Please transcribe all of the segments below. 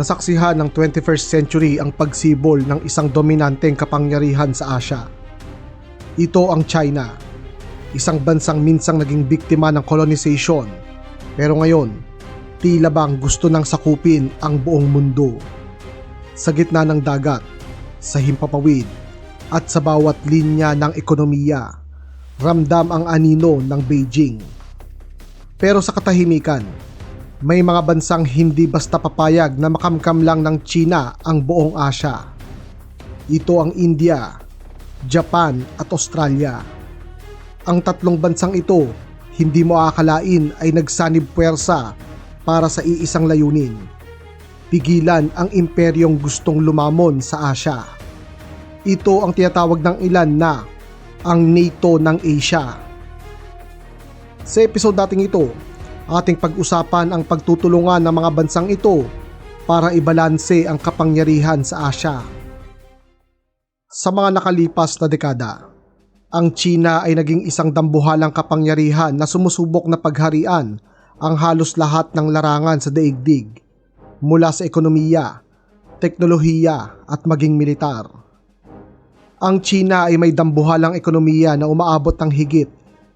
nasaksihan ng 21st century ang pagsibol ng isang dominanteng kapangyarihan sa Asya. Ito ang China, isang bansang minsang naging biktima ng colonization, pero ngayon, tila bang gusto nang sakupin ang buong mundo. Sa gitna ng dagat, sa himpapawid, at sa bawat linya ng ekonomiya, ramdam ang anino ng Beijing. Pero sa katahimikan, may mga bansang hindi basta papayag na makamkam lang ng China ang buong Asya. Ito ang India, Japan at Australia. Ang tatlong bansang ito, hindi mo akalain ay nagsanib puwersa para sa iisang layunin. Pigilan ang imperyong gustong lumamon sa Asya. Ito ang tinatawag ng ilan na ang NATO ng Asia. Sa episode nating ito, ating pag-usapan ang pagtutulungan ng mga bansang ito para ibalanse ang kapangyarihan sa Asya. Sa mga nakalipas na dekada, ang China ay naging isang dambuhalang kapangyarihan na sumusubok na pagharian ang halos lahat ng larangan sa daigdig, mula sa ekonomiya, teknolohiya at maging militar. Ang China ay may dambuhalang ekonomiya na umaabot ng higit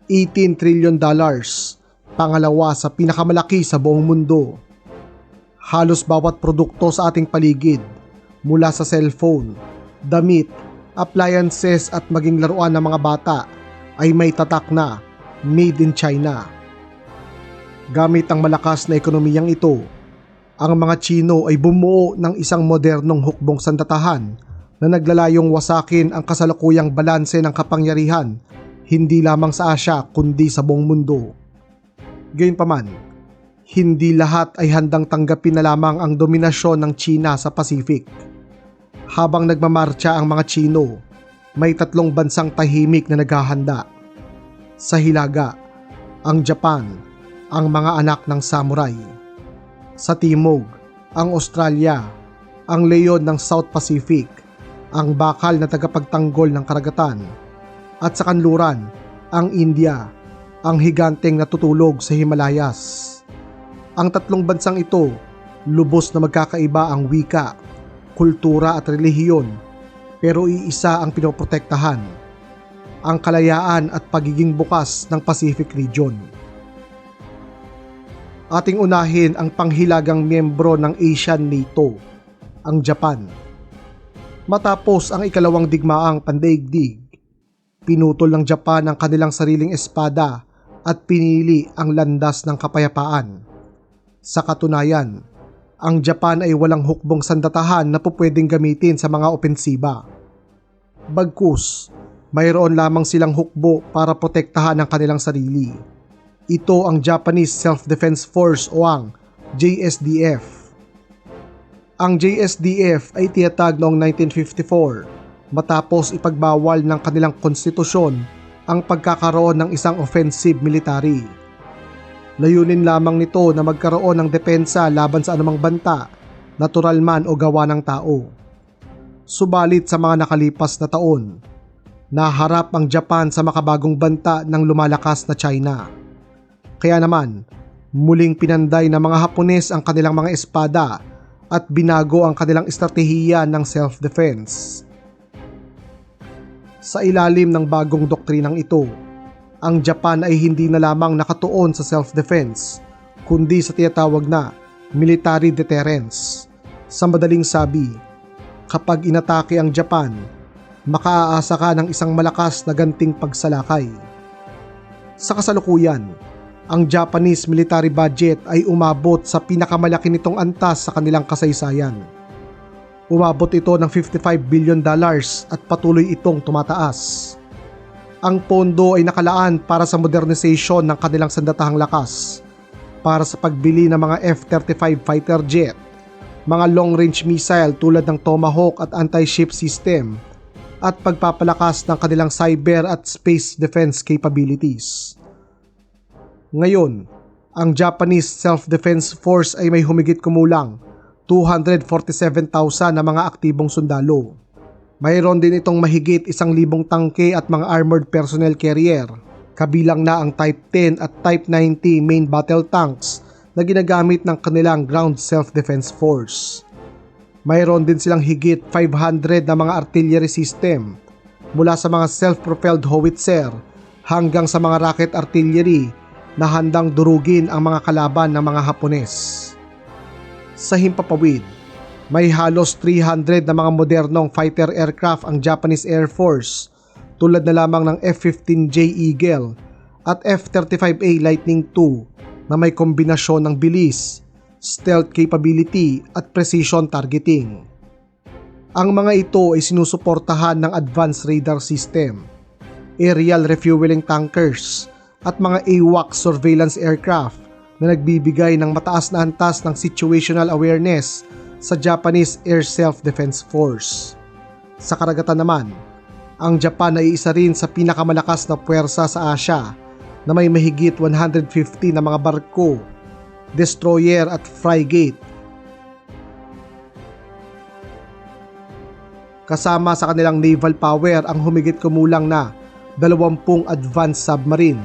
18 trillion dollars pangalawa sa pinakamalaki sa buong mundo. Halos bawat produkto sa ating paligid, mula sa cellphone, damit, appliances at maging laruan ng mga bata ay may tatak na made in China. Gamit ang malakas na ekonomiyang ito, ang mga Chino ay bumuo ng isang modernong hukbong sandatahan na naglalayong wasakin ang kasalukuyang balanse ng kapangyarihan hindi lamang sa Asya kundi sa buong mundo. Gayunpaman, hindi lahat ay handang tanggapin na lamang ang dominasyon ng China sa Pacific. Habang nagmamarcha ang mga Chino, may tatlong bansang tahimik na naghahanda. Sa Hilaga, ang Japan, ang mga anak ng samurai. Sa Timog, ang Australia, ang leon ng South Pacific, ang bakal na tagapagtanggol ng karagatan. At sa kanluran, ang India, ang higanteng natutulog sa Himalayas. Ang tatlong bansang ito, lubos na magkakaiba ang wika, kultura at relihiyon, pero iisa ang pinoprotektahan, ang kalayaan at pagiging bukas ng Pacific Region. Ating unahin ang panghilagang miyembro ng Asian NATO, ang Japan. Matapos ang ikalawang digmaang pandaigdig, pinutol ng Japan ang kanilang sariling espada at pinili ang landas ng kapayapaan. Sa katunayan, ang Japan ay walang hukbong sandatahan na pupwedeng gamitin sa mga opensiba. Bagkus, mayroon lamang silang hukbo para protektahan ang kanilang sarili. Ito ang Japanese Self-Defense Force o ang JSDF. Ang JSDF ay tiyatag noong 1954 matapos ipagbawal ng kanilang konstitusyon ang pagkakaroon ng isang offensive military. Layunin lamang nito na magkaroon ng depensa laban sa anumang banta, natural man o gawa ng tao. Subalit sa mga nakalipas na taon, naharap ang Japan sa makabagong banta ng lumalakas na China. Kaya naman, muling pinanday ng mga Hapones ang kanilang mga espada at binago ang kanilang estratehiya ng self-defense. Sa ilalim ng bagong doktrinang ito, ang Japan ay hindi na lamang nakatuon sa self-defense, kundi sa tinatawag na military deterrence. Sa madaling sabi, kapag inatake ang Japan, makaaasa ka ng isang malakas na ganting pagsalakay. Sa kasalukuyan, ang Japanese military budget ay umabot sa pinakamalaki nitong antas sa kanilang kasaysayan. Umabot ito ng 55 billion dollars at patuloy itong tumataas. Ang pondo ay nakalaan para sa modernization ng kanilang sandatahang lakas, para sa pagbili ng mga F-35 fighter jet, mga long-range missile tulad ng Tomahawk at anti-ship system, at pagpapalakas ng kanilang cyber at space defense capabilities. Ngayon, ang Japanese Self-Defense Force ay may humigit kumulang 247,000 na mga aktibong sundalo. Mayroon din itong mahigit isang libong tangke at mga armored personnel carrier, kabilang na ang Type 10 at Type 90 main battle tanks na ginagamit ng kanilang ground self-defense force. Mayroon din silang higit 500 na mga artillery system mula sa mga self-propelled howitzer hanggang sa mga rocket artillery na handang durugin ang mga kalaban ng mga Hapones. Sa himpapawid, may halos 300 na mga modernong fighter aircraft ang Japanese Air Force tulad na lamang ng F-15J Eagle at F-35A Lightning II na may kombinasyon ng bilis, stealth capability at precision targeting. Ang mga ito ay sinusuportahan ng advanced radar system, aerial refueling tankers at mga AWACS surveillance aircraft na nagbibigay ng mataas na antas ng situational awareness sa Japanese Air Self-Defense Force. Sa karagatan naman, ang Japan ay isa rin sa pinakamalakas na puwersa sa Asia na may mahigit 150 na mga barko, destroyer at frigate. Kasama sa kanilang naval power ang humigit kumulang na 20 advanced submarine.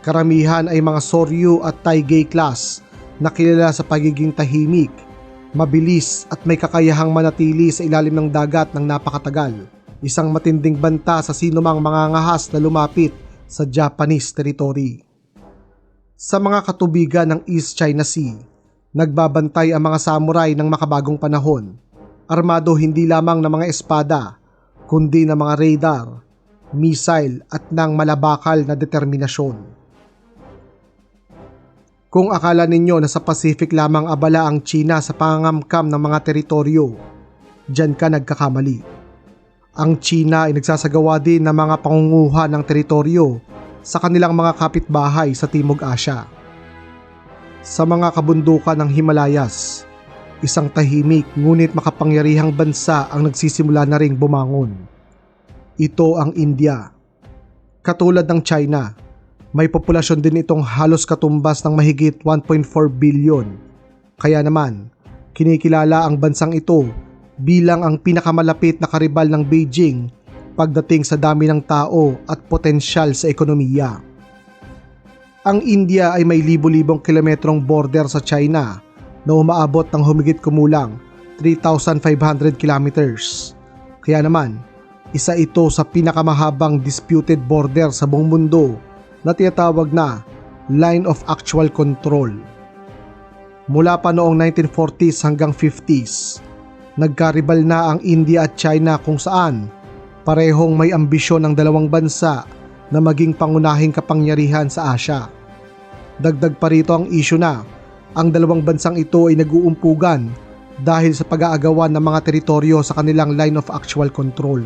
Karamihan ay mga Soryu at Taigei class na kilala sa pagiging tahimik, mabilis at may kakayahang manatili sa ilalim ng dagat ng napakatagal. Isang matinding banta sa sinumang mga ngahas na lumapit sa Japanese territory. Sa mga katubigan ng East China Sea, nagbabantay ang mga samurai ng makabagong panahon. Armado hindi lamang ng mga espada, kundi ng mga radar, missile at ng malabakal na determinasyon. Kung akala ninyo na sa Pacific lamang abala ang China sa pangangamkam ng mga teritoryo, dyan ka nagkakamali. Ang China ay nagsasagawa din ng mga pangunguha ng teritoryo sa kanilang mga kapitbahay sa Timog Asya. Sa mga kabundukan ng Himalayas, isang tahimik ngunit makapangyarihang bansa ang nagsisimula na ring bumangon. Ito ang India. Katulad ng China, may populasyon din itong halos katumbas ng mahigit 1.4 billion. Kaya naman, kinikilala ang bansang ito bilang ang pinakamalapit na karibal ng Beijing pagdating sa dami ng tao at potensyal sa ekonomiya. Ang India ay may libo-libong kilometrong border sa China na umaabot ng humigit kumulang 3,500 kilometers. Kaya naman, isa ito sa pinakamahabang disputed border sa buong mundo na tinatawag na Line of Actual Control. Mula pa noong 1940s hanggang 50s, nagkaribal na ang India at China kung saan parehong may ambisyon ng dalawang bansa na maging pangunahing kapangyarihan sa Asya. Dagdag pa rito ang isyu na ang dalawang bansang ito ay nag-uumpugan dahil sa pag-aagawan ng mga teritoryo sa kanilang line of actual control.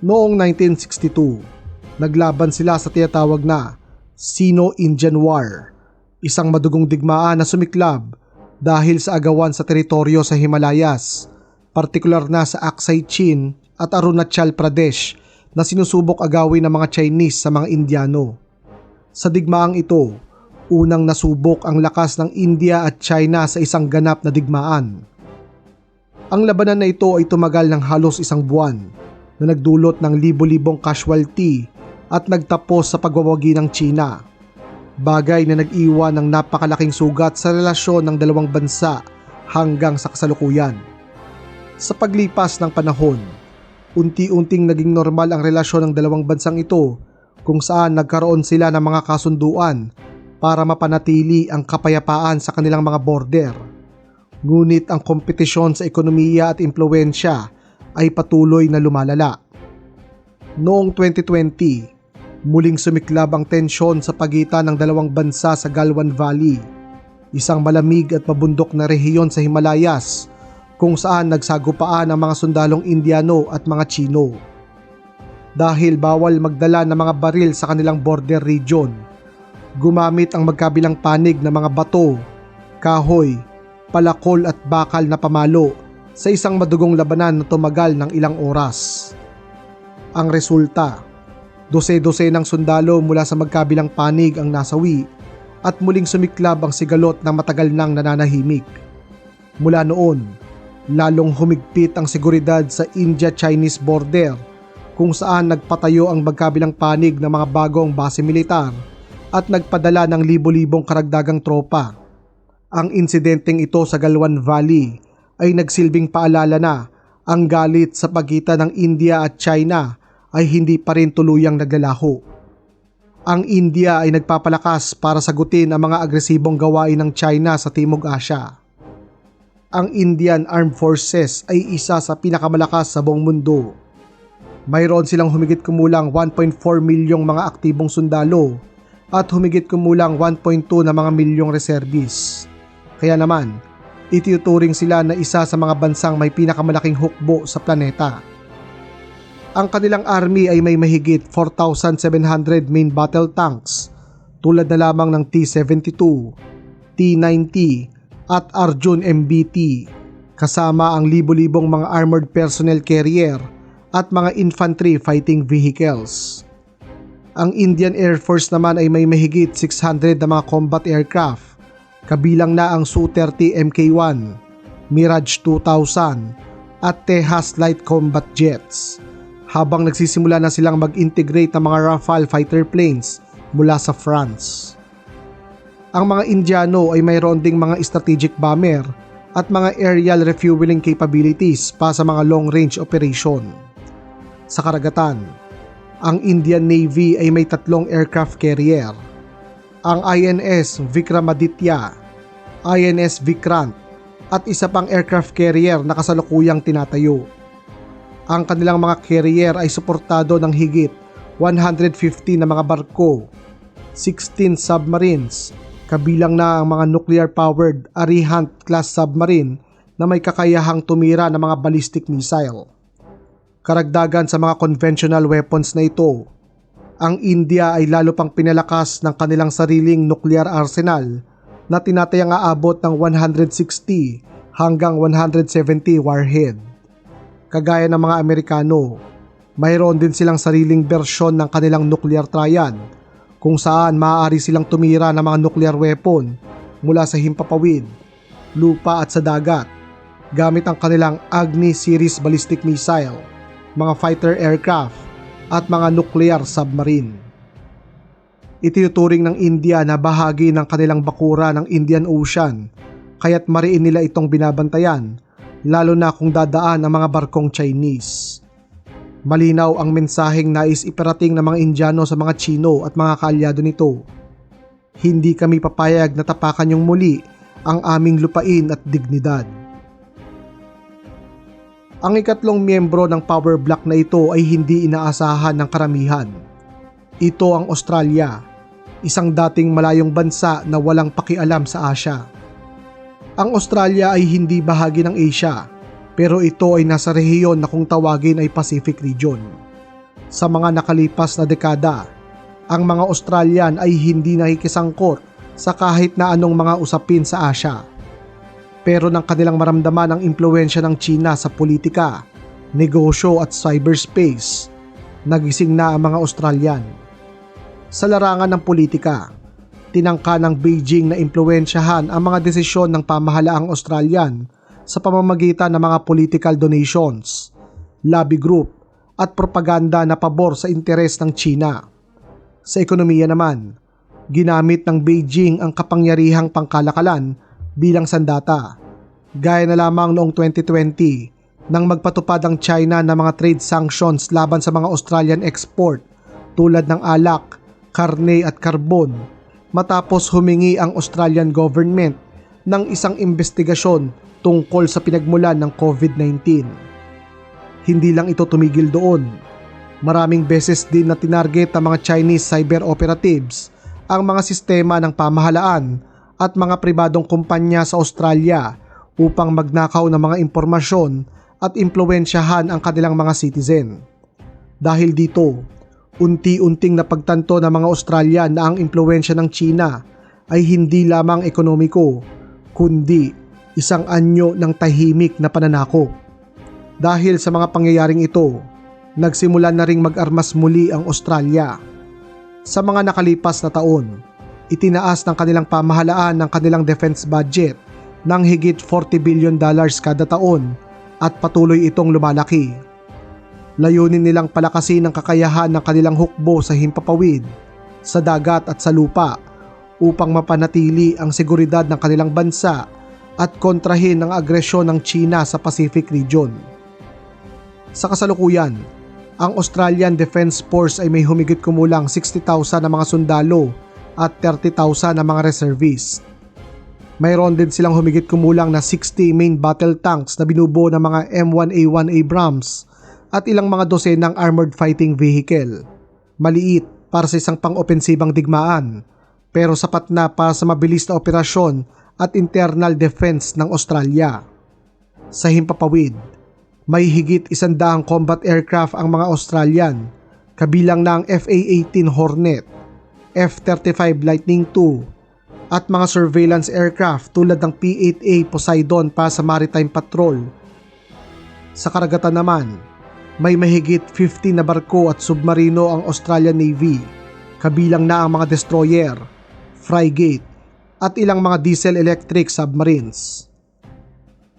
Noong 1962, naglaban sila sa tinatawag na Sino-Indian War, isang madugong digmaan na sumiklab dahil sa agawan sa teritoryo sa Himalayas, partikular na sa Aksai Chin at Arunachal Pradesh na sinusubok agawin ng mga Chinese sa mga Indiano. Sa digmaang ito, unang nasubok ang lakas ng India at China sa isang ganap na digmaan. Ang labanan na ito ay tumagal ng halos isang buwan na nagdulot ng libo-libong casualty at nagtapos sa pagwawagi ng China. Bagay na nag-iwan ng napakalaking sugat sa relasyon ng dalawang bansa hanggang sa kasalukuyan. Sa paglipas ng panahon, unti-unting naging normal ang relasyon ng dalawang bansang ito kung saan nagkaroon sila ng mga kasunduan para mapanatili ang kapayapaan sa kanilang mga border. Ngunit ang kompetisyon sa ekonomiya at impluensya ay patuloy na lumalala. Noong 2020, muling sumiklab ang tensyon sa pagitan ng dalawang bansa sa Galwan Valley, isang malamig at mabundok na rehiyon sa Himalayas kung saan nagsagupaan ang mga sundalong Indiano at mga Chino. Dahil bawal magdala ng mga baril sa kanilang border region, gumamit ang magkabilang panig ng mga bato, kahoy, palakol at bakal na pamalo sa isang madugong labanan na tumagal ng ilang oras. Ang resulta, Dose-dose ng sundalo mula sa magkabilang panig ang nasawi at muling sumiklab ang sigalot na matagal nang nananahimik. Mula noon, lalong humigpit ang seguridad sa India-Chinese border kung saan nagpatayo ang magkabilang panig ng mga bagong base militar at nagpadala ng libo-libong karagdagang tropa. Ang insidenteng ito sa Galwan Valley ay nagsilbing paalala na ang galit sa pagitan ng India at China ay hindi pa rin tuluyang naglalaho. Ang India ay nagpapalakas para sagutin ang mga agresibong gawain ng China sa Timog Asya. Ang Indian Armed Forces ay isa sa pinakamalakas sa buong mundo. Mayroon silang humigit kumulang 1.4 milyong mga aktibong sundalo at humigit kumulang 1.2 na mga milyong reservis. Kaya naman, itiuturing sila na isa sa mga bansang may pinakamalaking hukbo sa planeta. Ang kanilang army ay may mahigit 4,700 main battle tanks tulad na lamang ng T-72, T-90 at Arjun MBT kasama ang libo-libong mga armored personnel carrier at mga infantry fighting vehicles. Ang Indian Air Force naman ay may mahigit 600 na mga combat aircraft kabilang na ang Su-30 Mk-1, Mirage 2000 at Tejas Light Combat Jets habang nagsisimula na silang mag-integrate ng mga Rafale fighter planes mula sa France. Ang mga Indiano ay mayroon ding mga strategic bomber at mga aerial refueling capabilities pa sa mga long-range operation. Sa karagatan, ang Indian Navy ay may tatlong aircraft carrier. Ang INS Vikramaditya, INS Vikrant at isa pang aircraft carrier na kasalukuyang tinatayo. Ang kanilang mga carrier ay suportado ng higit 150 na mga barko, 16 submarines, kabilang na ang mga nuclear-powered Arihant class submarine na may kakayahang tumira ng mga ballistic missile. Karagdagan sa mga conventional weapons na ito, ang India ay lalo pang pinalakas ng kanilang sariling nuclear arsenal na tinatayang aabot ng 160 hanggang 170 warhead. Kagaya ng mga Amerikano, mayroon din silang sariling bersyon ng kanilang nuclear triad kung saan maaari silang tumira ng mga nuclear weapon mula sa himpapawid, lupa at sa dagat gamit ang kanilang Agni series ballistic missile, mga fighter aircraft at mga nuclear submarine. Itinuturing ng India na bahagi ng kanilang bakura ng Indian Ocean kaya't mariin nila itong binabantayan lalo na kung dadaan ang mga barkong Chinese. Malinaw ang mensaheng nais iparating ng mga Indiano sa mga Chino at mga kaalyado nito. Hindi kami papayag na tapakan yung muli ang aming lupain at dignidad. Ang ikatlong miyembro ng power block na ito ay hindi inaasahan ng karamihan. Ito ang Australia, isang dating malayong bansa na walang pakialam sa Asya. Ang Australia ay hindi bahagi ng Asia, pero ito ay nasa rehiyon na kung tawagin ay Pacific Region. Sa mga nakalipas na dekada, ang mga Australian ay hindi nakikisangkot sa kahit na anong mga usapin sa Asya. Pero nang kanilang maramdaman ang impluensya ng China sa politika, negosyo at cyberspace, nagising na ang mga Australian. Sa larangan ng politika, tinangka ng Beijing na impluensyahan ang mga desisyon ng pamahalaang Australian sa pamamagitan ng mga political donations, lobby group at propaganda na pabor sa interes ng China. Sa ekonomiya naman, ginamit ng Beijing ang kapangyarihang pangkalakalan bilang sandata. Gaya na lamang noong 2020 nang magpatupad ang China ng mga trade sanctions laban sa mga Australian export tulad ng alak, karne at karbon matapos humingi ang Australian government ng isang investigasyon tungkol sa pinagmulan ng COVID-19. Hindi lang ito tumigil doon. Maraming beses din na tinarget ang mga Chinese cyber operatives ang mga sistema ng pamahalaan at mga pribadong kumpanya sa Australia upang magnakaw ng mga impormasyon at impluensyahan ang kanilang mga citizen. Dahil dito, unti-unting napagtanto ng mga Australian na ang impluensya ng China ay hindi lamang ekonomiko, kundi isang anyo ng tahimik na pananakop. Dahil sa mga pangyayaring ito, nagsimula na ring mag-armas muli ang Australia. Sa mga nakalipas na taon, itinaas ng kanilang pamahalaan ng kanilang defense budget ng higit 40 billion dollars kada taon at patuloy itong lumalaki. Layunin nilang palakasin ang kakayahan ng kanilang hukbo sa himpapawid, sa dagat at sa lupa upang mapanatili ang seguridad ng kanilang bansa at kontrahin ang agresyon ng China sa Pacific region. Sa kasalukuyan, ang Australian Defence Force ay may humigit kumulang 60,000 na mga sundalo at 30,000 na mga reservist. Mayroon din silang humigit kumulang na 60 main battle tanks na binubuo ng mga M1A1 Abrams at ilang mga dosenang armored fighting vehicle. Maliit para sa isang pang-opensibang digmaan, pero sapat na para sa mabilis na operasyon at internal defense ng Australia. Sa himpapawid, may higit isandaang combat aircraft ang mga Australian, kabilang na ang FA-18 Hornet, F-35 Lightning II, at mga surveillance aircraft tulad ng P-8A Poseidon para sa maritime patrol. Sa karagatan naman, may mahigit 50 na barko at submarino ang Australian Navy, kabilang na ang mga destroyer, frigate, at ilang mga diesel-electric submarines.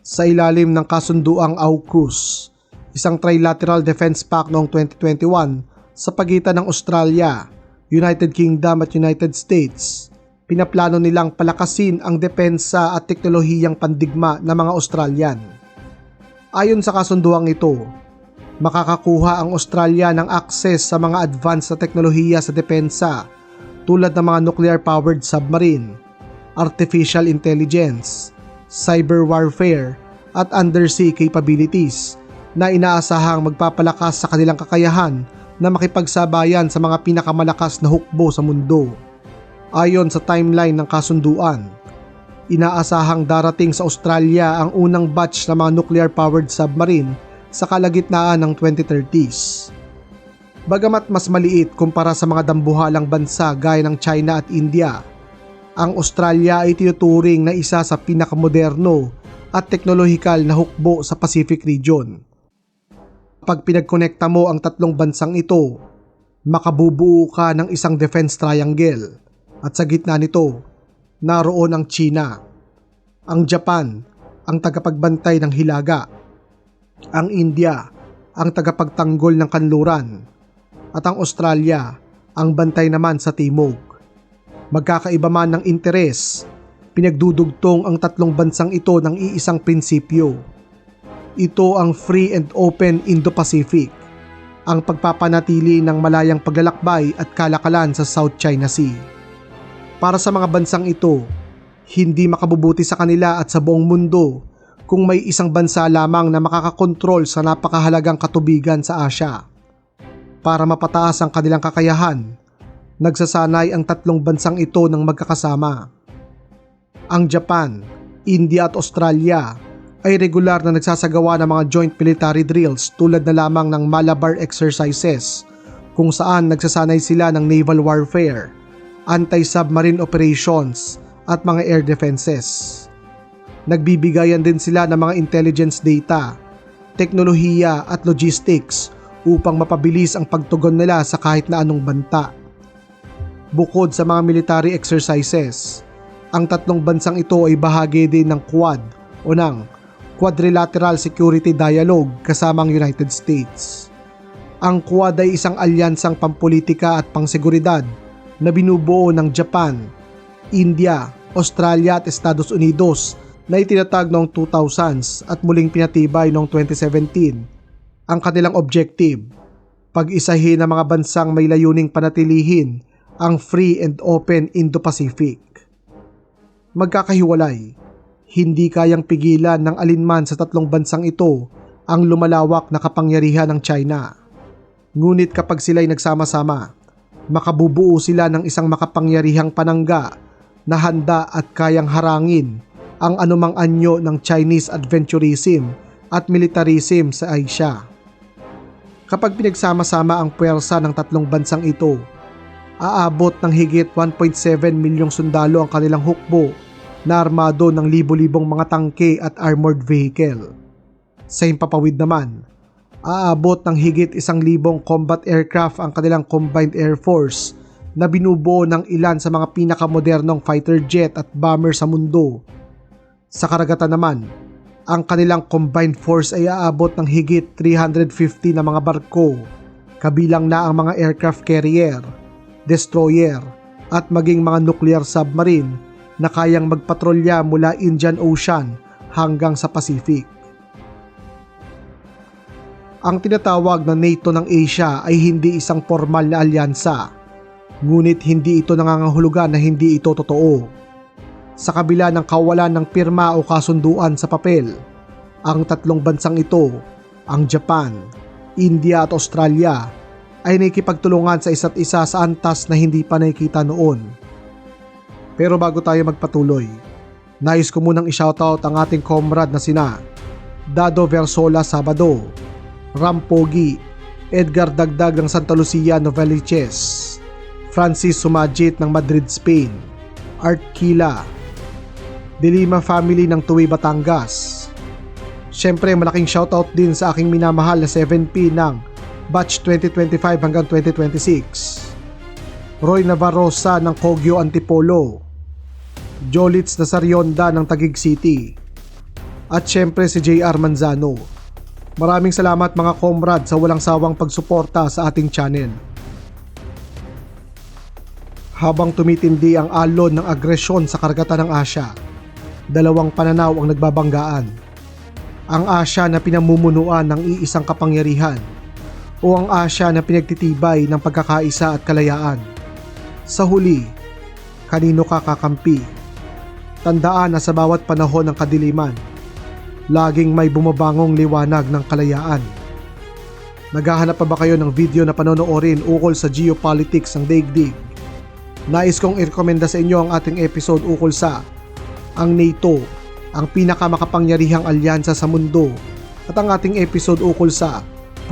Sa ilalim ng kasunduang AUKUS, isang trilateral defense pact noong 2021 sa pagitan ng Australia, United Kingdom at United States, pinaplano nilang palakasin ang depensa at teknolohiyang pandigma ng mga Australian. Ayon sa kasunduang ito, makakakuha ang Australia ng access sa mga advanced na teknolohiya sa depensa tulad ng mga nuclear-powered submarine, artificial intelligence, cyber warfare at undersea capabilities na inaasahang magpapalakas sa kanilang kakayahan na makipagsabayan sa mga pinakamalakas na hukbo sa mundo. Ayon sa timeline ng kasunduan, inaasahang darating sa Australia ang unang batch ng mga nuclear-powered submarine sa kalagitnaan ng 2030s. Bagamat mas maliit kumpara sa mga dambuhalang bansa gaya ng China at India, ang Australia ay tinuturing na isa sa pinakamoderno at teknolohikal na hukbo sa Pacific region. Pag pinagkonekta mo ang tatlong bansang ito, makabubuo ka ng isang defense triangle at sa gitna nito, naroon ang China, ang Japan, ang tagapagbantay ng hilaga, ang India, ang tagapagtanggol ng kanluran, at ang Australia, ang bantay naman sa timog. Magkakaiba man ng interes, pinagdudugtong ang tatlong bansang ito ng iisang prinsipyo. Ito ang free and open Indo-Pacific, ang pagpapanatili ng malayang paglalakbay at kalakalan sa South China Sea. Para sa mga bansang ito, hindi makabubuti sa kanila at sa buong mundo kung may isang bansa lamang na makakakontrol sa napakahalagang katubigan sa Asya. Para mapataas ang kanilang kakayahan, nagsasanay ang tatlong bansang ito ng magkakasama. Ang Japan, India at Australia ay regular na nagsasagawa ng mga joint military drills tulad na lamang ng Malabar exercises kung saan nagsasanay sila ng naval warfare, anti-submarine operations at mga air defenses. Nagbibigayan din sila ng mga intelligence data, teknolohiya at logistics upang mapabilis ang pagtugon nila sa kahit na anong banta. Bukod sa mga military exercises, ang tatlong bansang ito ay bahagi din ng Quad o ng Quadrilateral Security Dialogue kasamang United States. Ang Quad ay isang alyansang pampolitika at pangseguridad na binubuo ng Japan, India, Australia at Estados Unidos na itinatag noong 2000s at muling pinatibay noong 2017. Ang kanilang objective, pag-isahin ang mga bansang may layuning panatilihin ang free and open Indo-Pacific. Magkakahiwalay, hindi kayang pigilan ng alinman sa tatlong bansang ito ang lumalawak na kapangyarihan ng China. Ngunit kapag sila'y nagsama-sama, makabubuo sila ng isang makapangyarihang panangga na handa at kayang harangin ang anumang anyo ng Chinese adventurism at militarism sa Asia. Kapag pinagsama-sama ang puwersa ng tatlong bansang ito, aabot ng higit 1.7 milyong sundalo ang kanilang hukbo na armado ng libo-libong mga tangke at armored vehicle. Sa himpapawid naman, aabot ng higit isang libong combat aircraft ang kanilang combined air force na binubuo ng ilan sa mga pinakamodernong fighter jet at bomber sa mundo sa karagatan naman, ang kanilang combined force ay aabot ng higit 350 na mga barko, kabilang na ang mga aircraft carrier, destroyer, at maging mga nuclear submarine na kayang magpatrolya mula Indian Ocean hanggang sa Pacific. Ang tinatawag na NATO ng Asia ay hindi isang formal na alyansa, ngunit hindi ito nangangahulugan na hindi ito totoo. Sa kabila ng kawalan ng pirma o kasunduan sa papel, ang tatlong bansang ito, ang Japan, India at Australia, ay nakikipagtulungan sa isa't isa sa antas na hindi pa nakikita noon. Pero bago tayo magpatuloy, nais ko munang i-shoutout ang ating comrade na sina Dado Versola Sabado, Rampogi, Edgar Dagdag ng Santa Lucia Novaliches, Francis Sumajit ng Madrid, Spain, Art Kila, Dilima family ng Tuwi, Batangas. Siyempre malaking shoutout din sa aking minamahal na 7P ng batch 2025 hanggang 2026. Roy Navarrosa ng Kogyo Antipolo, Jolitz Nasarionda ng Taguig City, at syempre si JR Manzano. Maraming salamat mga comrade sa walang sawang pagsuporta sa ating channel. Habang tumitindi ang alon ng agresyon sa karagatan ng Asya, dalawang pananaw ang nagbabanggaan. Ang Asya na pinamumunuan ng iisang kapangyarihan o ang Asya na pinagtitibay ng pagkakaisa at kalayaan. Sa huli, kanino ka kakampi? Tandaan na sa bawat panahon ng kadiliman, laging may bumabangong liwanag ng kalayaan. Naghahanap pa ba kayo ng video na panonoorin ukol sa geopolitics ng daigdig? Nais kong irekomenda sa inyo ang ating episode ukol sa ang NATO, ang pinakamakapangyarihang alyansa sa mundo at ang ating episode ukol sa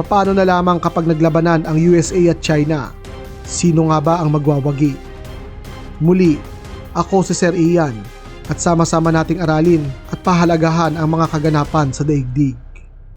paano na lamang kapag naglabanan ang USA at China, sino nga ba ang magwawagi? Muli, ako si Sir Ian at sama-sama nating aralin at pahalagahan ang mga kaganapan sa daigdig.